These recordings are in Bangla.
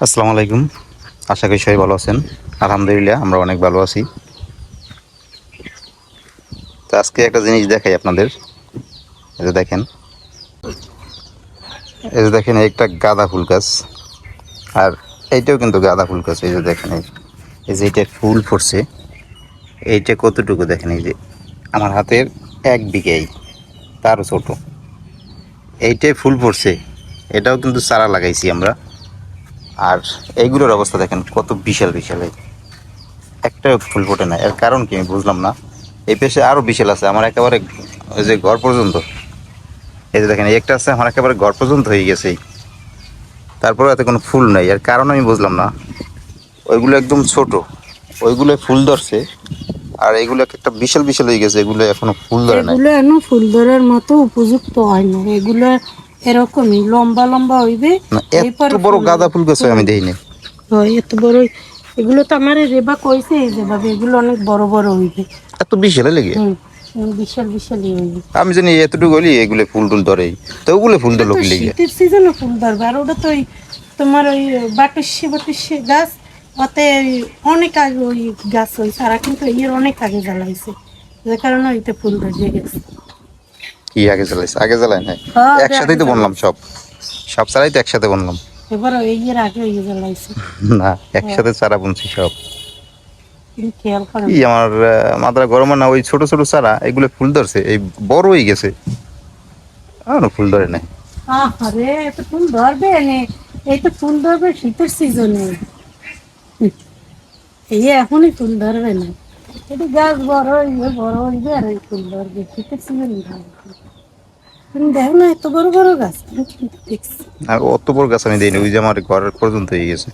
আসসালামু আলাইকুম। আশা করি সবাই ভালো আছেন। আলহামদুলিল্লাহ, আমরা অনেক ভালো আছি। তো আজকে একটা জিনিস দেখাই আপনাদের। এই যে দেখেন। এই যে দেখেন একটা গাঁদা ফুল গাছ। আর এইটাও কিন্তু গাঁদা ফুল গাছ। এই যে দেখেন, এই- এই যে এইটা ফুল ফুটছে। এইটা কতটুকু দেখেন, এই যে আমার হাতের এক বিঘাই তারও ছোট। এইটাই ফুল ফুটছে। এটাও কিন্তু চারা লাগাইছি আমরা। আর এইগুলোর অবস্থা দেখেন, কত বিশাল বিশাল এই। একটা ফুল ফোটে না। এর কারণ কি আমি বুঝলাম না। এই পেশে আরও বিশাল আছে, আমার একেবারে ওই যে ঘর পর্যন্ত। এই যে দেখেন একটা আছে, আমার একেবারে ঘর পর্যন্ত হয়ে গেছে তারপরে এতে কোনো ফুল নেই। এর কারণ আমি বুঝলাম না। ওইগুলো একদম ছোট। ওইগুলো ফুল ধরছে, আর এগুলো একটা বিশাল বিশাল হয়ে গেছে। এগুলো এখনও ফুল ধরে না এগুলো এখনও ফুল ধরার মতো উপযুক্ত হয় না। এগুলো এরকমই লম্বা লম্বা হইবে এত বড় গাঁদা ফুল গাছ আমি দেখিনি হয় এত বড় এগুলো তো আমার রেবা কইছে এই যেভাবে এগুলো অনেক বড় বড় হইবে। এত বিশাল লেগে হুম হুম, বিশাল বিশালই হইবে। আমি জানি এতটুকু হলি এগুলো ফুল টুল ধরেই তো ওগুলো ফুল তো কি? লেগে শীতের সিজনে ফুল ধরবে আর ওটা তো ওই তোমার ওই বাটুসি বাটুসি গাছ ওতে অনেক আগে ওই গাছ হয়েছে আর কিন্তু এর অনেক আগে জ্বালাইছে। যে কারণে ওইতে ফুল ধরে গেছে। কি আগে জ্বালাইছে আগে জ্বালাই নাই। হ্যাঁ, একসাথেই তো বললাম সব। সব চারাই তো একসাথে বললাম এবার ওই এর আগে ওই জ্বালাইছে। না একসাথে চারা বুনছি সব। আমার গরম না ওই ছোট ছোট চারা এগুলো ফুল ধরছে এই বড় হয়ে গেছে। আর ফুল ধরে নাই। আরে এত ফুল ধরবে এই তো ফুল ধরবে শীতের সিজনে এই এখনই ফুল ধরবে না। এটা গাছ বড় হইবে বড় হইবে আর এই ফুল ধরবে শীতের তুমি দেখো না এত বড় বড় গাছ আমি কিন্তু দেখছি? আর অত বড় গাছ আমি দিইনি ওই যে আমার ঘরের পর্যন্ত হয়ে গেছে।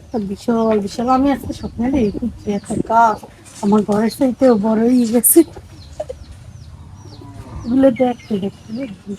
একটা বিশাল বিশাল আমি আজকে স্বপ্নে দেখি যে একটা গাছ আমার ঘরের বড় হয়ে গেছে। এগুলো দেখতে দেখতে দেখতে।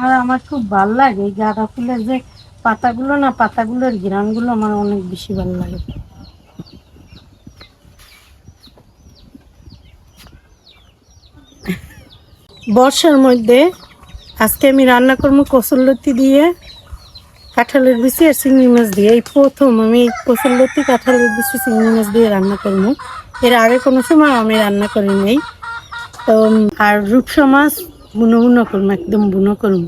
আর আমার খুব ভালো লাগে গাঁদা ফুলের যে পাতাগুলো না, পাতাগুলোর ঘ্রাণগুলো আমার অনেক বেশি ভালো লাগে। বর্ষার মধ্যে আজকে আমি রান্না করব কসুরলতি দিয়ে, কাঁঠালের বিচি আর চিংড়ি মাছ দিয়ে। এই প্রথম আমি কসুরলতি কাঁঠালের বিচি চিংড়ি মাছ দিয়ে রান্না করব। এর আগে কোনো সময় আমি রান্না করি নাই। তো আর রূপসা মাছ বুনো বুনো করব, একদম বুনো করব।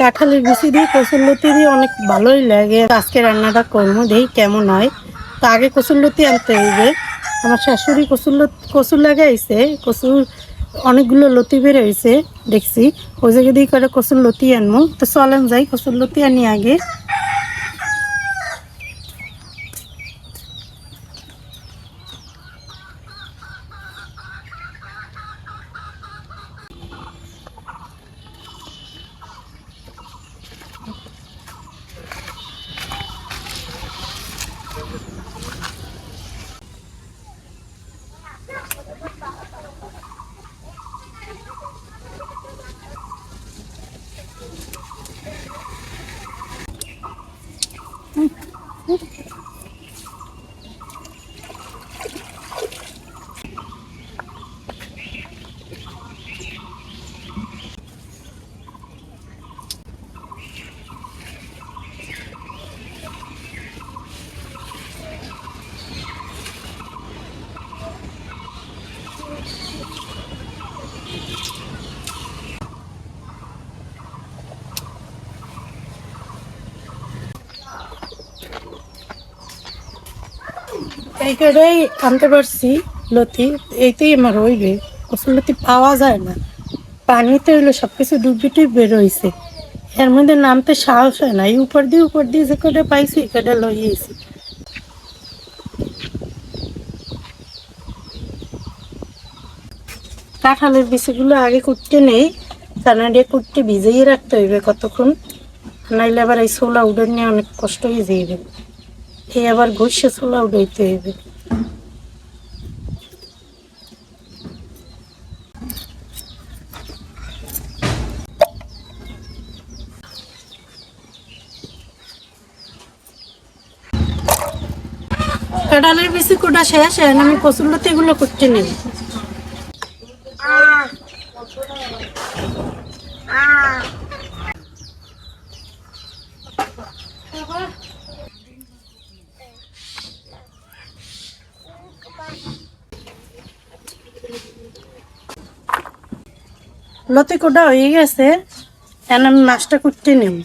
কাঁঠালের বিচি দিয়ে কসুরলতি দিয়ে অনেক ভালোই লাগে। আজকে রান্নাটা করব, দেখি কেমন হয়। তো আগে কসুরলতি আনতে হইবে আমার শাশুড়ি কসুর কচুর লাগাইছে কচুর অনেকগুলো লতি বের হয়েছে, দেখছি। ওই জায়গা দিয়ে করে কসুর লতি আনব। তো চলেন যাই কসুর লতি আনি আগে। এই আনতে পারছি, লতি। এইটাই আমার হইবে। কসুর লতি, পাওয়া যায় না। পানিতে হইল সব কিছু ডুববিটুই বের হয়েছে এর মধ্যে নামতে সাহস হয় না। এই উপর দিয়ে উপর দিয়ে যে কটা পাইছি কটা লইয়েছি কাঁঠালের বিচিগুলো আগে কুটতে নেই। চানা দিয়ে কুটতে ভিজিয়ে রাখতে হইবে কতক্ষণ। নাইলে আবার এই ছোলা উড়ে নিয়ে অনেক কষ্ট হয়ে যাইবে। এই আবার ঘষে ছোলা উড়াইতে হইবে। কাঁঠালের বেশি কোটা শেষ আমি কচুর এগুলো করতে নেই লতি কোটা হয়ে গেছে এখন আমি মাছটা করতে নেব।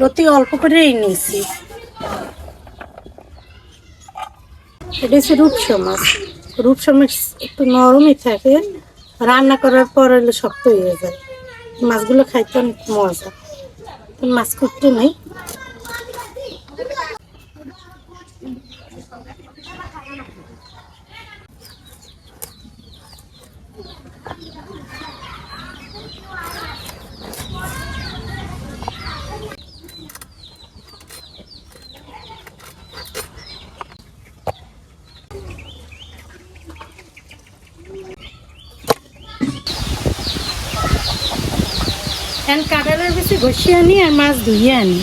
লতি অল্প করেই নিয়েছি। এটা হচ্ছে রূপসা মাছ রূপসা মাছ একটু নরমই থাকে, রান্না করার পর শক্ত হয়ে যায়। মাছগুলো খাইতে অনেক মজা। মাছ করতে নেই। এখন কাঁঠালের বেশি ঘষিয়ে আনি আর মাছ ধুইয়ে আনি।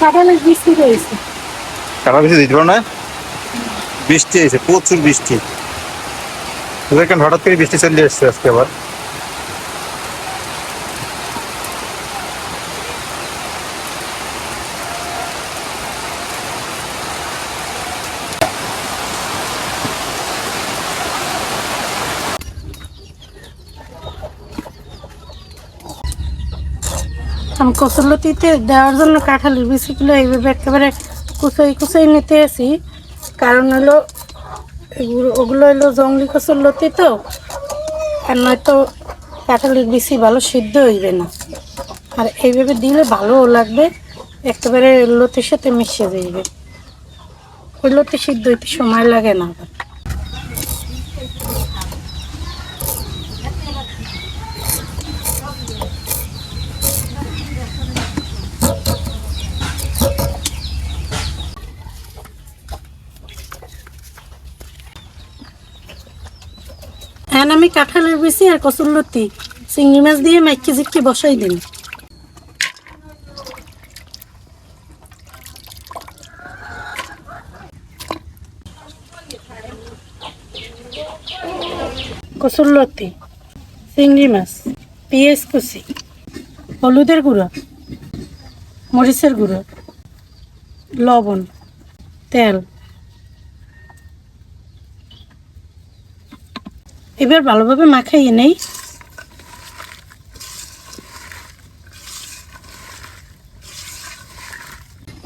কাঁঠালের বৃষ্টি রয়েছে কাটা বেশি দিতে পারো না? বৃষ্টি এসে প্রচুর বৃষ্টি। দেখেন হঠাৎ করে বৃষ্টি চলে এসছে আজকে আবার। আমি কচুরলতিতে দেওয়ার জন্য কাঁঠালের বিচিগুলো এইভাবে একেবারে কুচাই কুচাই নিতে আসি। কারণ হলো ওগুলো হলো জঙ্গলি কচুর লতি তো, আর নয়তো কাঁঠালের বেশি ভালো সিদ্ধ হইবে না। আর এইভাবে দিলে ভালোও লাগবে, একেবারে লতির সাথে মিশে যাইবে। ওই লতি সিদ্ধ হইতে সময় লাগে না আবার এখন আমি কাঁঠালের বেশি আর কচুরলতি চিংড়ি মাছ দিয়ে মাইকি ঝিটকি বসাই দিন কচুরলতি চিংড়ি মাছ, পেঁয়াজ কুচি, হলুদের গুঁড়ো, মরিচের গুঁড়ো, লবণ, তেল। এবার ভালোভাবে মাখাইয়ে নেই।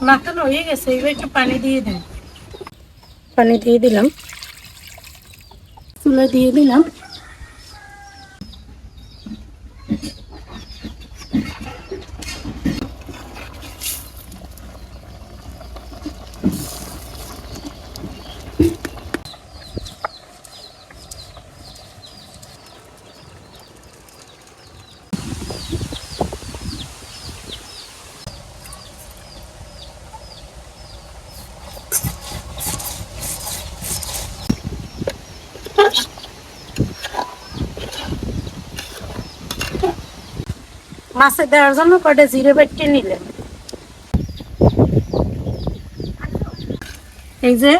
মাখানো হয়ে গেছে এবার একটু পানি দিয়ে দেন। পানি দিয়ে দিলাম। তুলে দিয়ে দিলাম। মাছে দেওয়ার জন্য কয়টা জিরে বেটে নিলেন? এই যে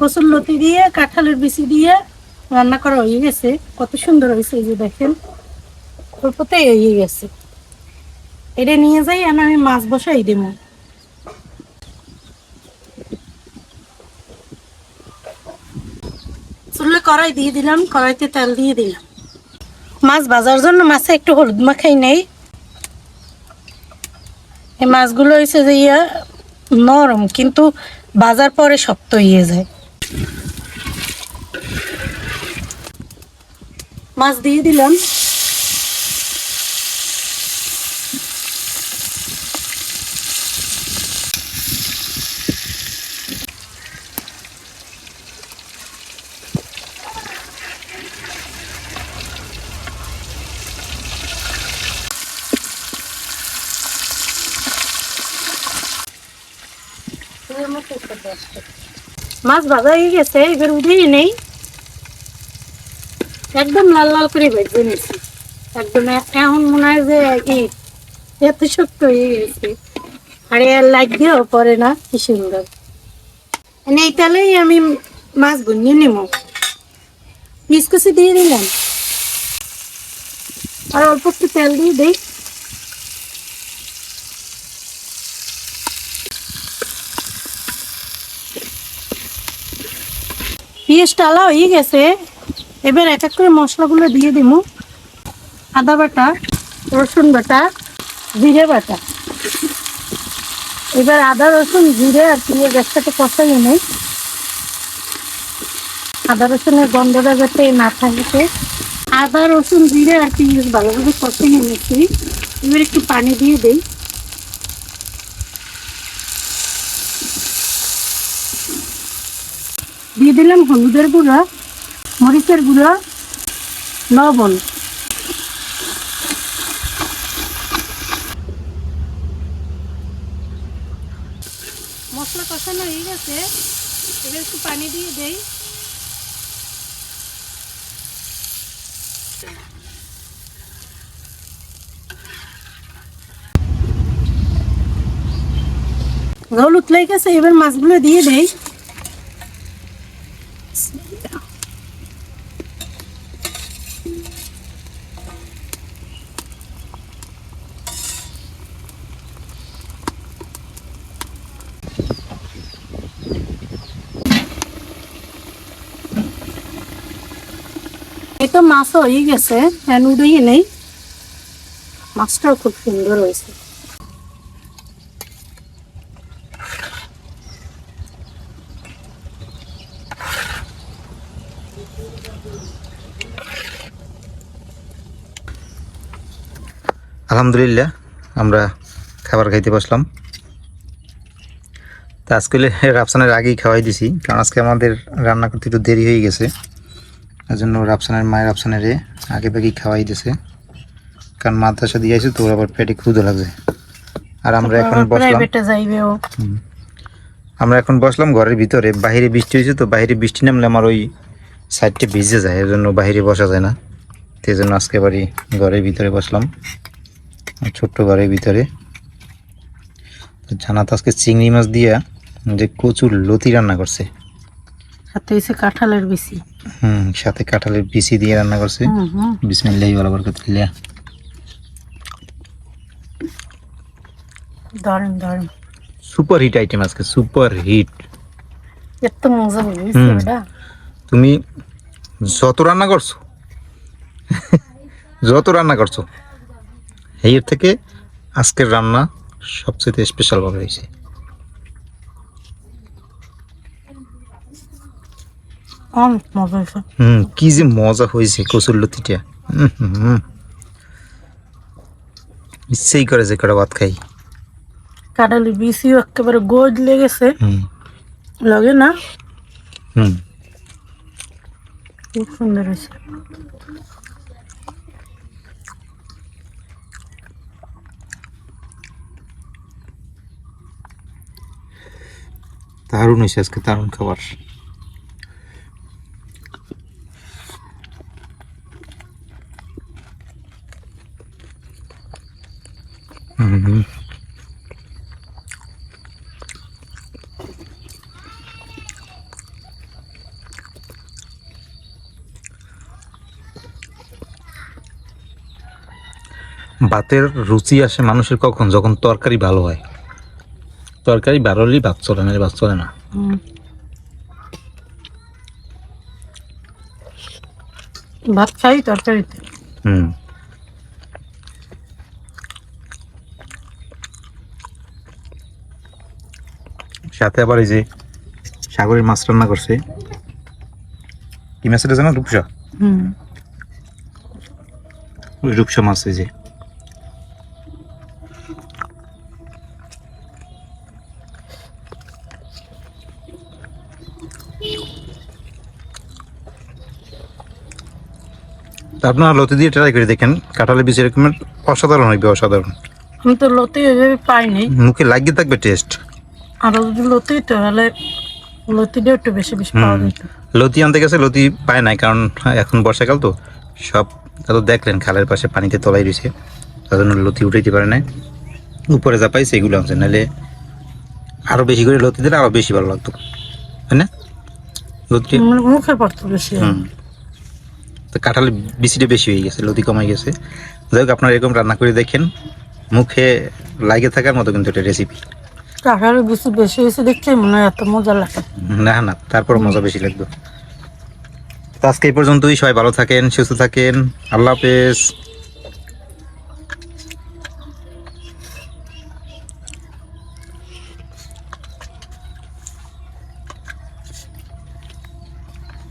কচুর লতি দিয়ে, কাঁঠালের বিচি দিয়ে রান্না করা হয়ে গেছে। কত সুন্দর হয়েছে এই যে দেখেন। অল্পতে হয়ে গেছে। এটা নিয়ে যাই, আর আমি মাছ বসাই দেবো। চুলে কড়াই দিয়ে দিলাম, কড়াইতে তেল দিয়ে দিলাম। মাছ ভাজার জন্য মাছে একটু হলুদ মাখাই নেই। এই মাছগুলো হয়েছে যে ইয়া নরম, কিন্তু বাজার পরে শক্ত হয়ে যায়। মাছ দিয়ে দিলাম। মাছ ভাজা হয়ে গেছে, এবার উঠেই নেই। একদম লাল লাল করে ভেজে নিছি। একদম এখন মনে হয় যে এত শক্ত হয়ে গেছে। আর এর লাগবেও পরে না, কি সুন্দর। এই তালেই আমি মাছ বুনিয়ে নিব। পিস কুচি দিয়ে দিলাম। আর অল্প একটু তেল দিয়ে দিই। পেঁয়াজটা আলা হয়ে গেছে। এবার এক এক করে মশলাগুলো দিয়ে দিব আদা বাটা, রসুন বাটা, জিরে বাটা। এবার আদা, রসুন, জিরে আর পেঁয়াজ একসাথে কষাই নেই। আদা, রসুনের গন্ধটা যাতে না থাকে। আদা, রসুন, জিরে আর পেঁয়াজ ভালোভাবে কষাই এনেছি এবার একটু পানি দিয়ে দেই। দিয়ে দিলাম হলুদের গুঁড়া, মরিচের গুঁড়া, লবণ। মশলা কষানো হয়ে গেছে, এবার একটু পানি দিয়ে দেই। জল উতলাই গেছে, এবার মাছগুলো দিয়ে দেই। এই তো মাছও হয়ে গেছে ফ্যান উড়িয়ে নেই। মাছটাও খুব সুন্দর হয়েছে। আলহামদুলিল্লাহ, আমরা খাবার খাইতে বসলাম। তা আজকে রাফসানের আগেই খাওয়াই দিছি, কারণ আজকে আমাদের রান্না করতে একটু দেরি হয়ে গেছে। তার জন্য রাফসানের মায়ের রাফসানের আগে ভাগেই খাওয়াই দিছে। কারণ মাদ্রাসা দিয়ে আসে তো ওর আবার পেটে ক্ষুদো লাগছে। আর আমরা এখন বসলাম। আমরা এখন বসলাম ঘরের ভিতরে। বাইরে বৃষ্টি হয়েছে তো বাইরে বৃষ্টি নামলে আমার ওই সাইডটা ভিজে যায় এর জন্য বাইরে বসা যায় না। সেই জন্য আজকে বাড়ি ঘরের ভিতরে বসলাম ছোট্ট ঘরের ভিতরে। জানাত আজকে চিংড়ি মাছ দিয়া যে কচুর লতি রান্না করছে। হয়েছে কাঁঠালের বেশি হুম সাথে কাঁঠালের বিচি দিয়ে রান্না করছে। বিসমিল্লাহি বরকাতুল্লাহ দারুণ সুপার হিট আইটেম আজকে সুপার হিট। এত মজা হয়েছে। তুমি যত রান্না করছ যত রান্না করছ এর থেকে আজকের রান্না সবচেয়ে স্পেশাল ভাবে হয়েছে অনেক মজা হয়েছে। হুম কি যে মজা হয়েছে কচুর লতিটা হুম, হুম, হুম। ইচ্ছেই করে যে কটা ভাত খাই। কাঁঠালের বেশিও একেবারে গোজ লেগেছে। হুম। লাগে না? হুম। খুব সুন্দর হয়েছে। দারুণ হয়েছে আজকে দারুণ খাবার। ভাতের রুচি আসে মানুষের কখন? যখন তরকারি ভালো হয়। তরকারি ভালো হলেই ভাত চলে না ভাত চলে না। ভাত খাই তরকারিতে। হুম। সাথে আবার এই যে সাগরের মাছ রান্না করছে। কি মাছ এটা জানো? রূপসা। হুম। রূপসা মাছ এই যে। আপনারা লতি দিয়ে ট্রাই করে দেখেন কাঁঠালের বীজ এরকমের অসাধারণ হইবে অসাধারণ। আমি তো লতি ওইভাবে পাইনি। মুখে লাগিয়ে থাকবে টেস্ট আরও যদি লতি তাহলে লতিটা একটু বেশি বেশি পাওয়া। যেত। লতি আনতে গেছে লতি পায় নাই কারণ এখন বর্ষাকাল তো। সব তো দেখলেন খালের পাশে পানিতে তলাই রয়েছে তার জন্য লতি উঠাইতে পারে না উপরে যা পাইছে এগুলো আনছে। নাহলে আরও বেশি করে লতি দিলে আরও বেশি ভালো লাগতো। তাই না? লতি মুখে পড়তো বেশি। হুম। তো কাঁঠালের বিচিটা বেশি হয়ে গেছে লতি কমে গেছে। যাই হোক আপনারা এরকম রান্না করে দেখেন। মুখে লাগে থাকার মতো কিন্তু এটা রেসিপি কাঁঠালের বেশি বেশি হয়েছে দেখছি মনে হয় এত মজা লাগে। না না তারপর মজা বেশি লাগবে। তো আজকে এই পর্যন্তই সবাই ভালো থাকেন সুস্থ থাকেন। আল্লাহ হাফেজ।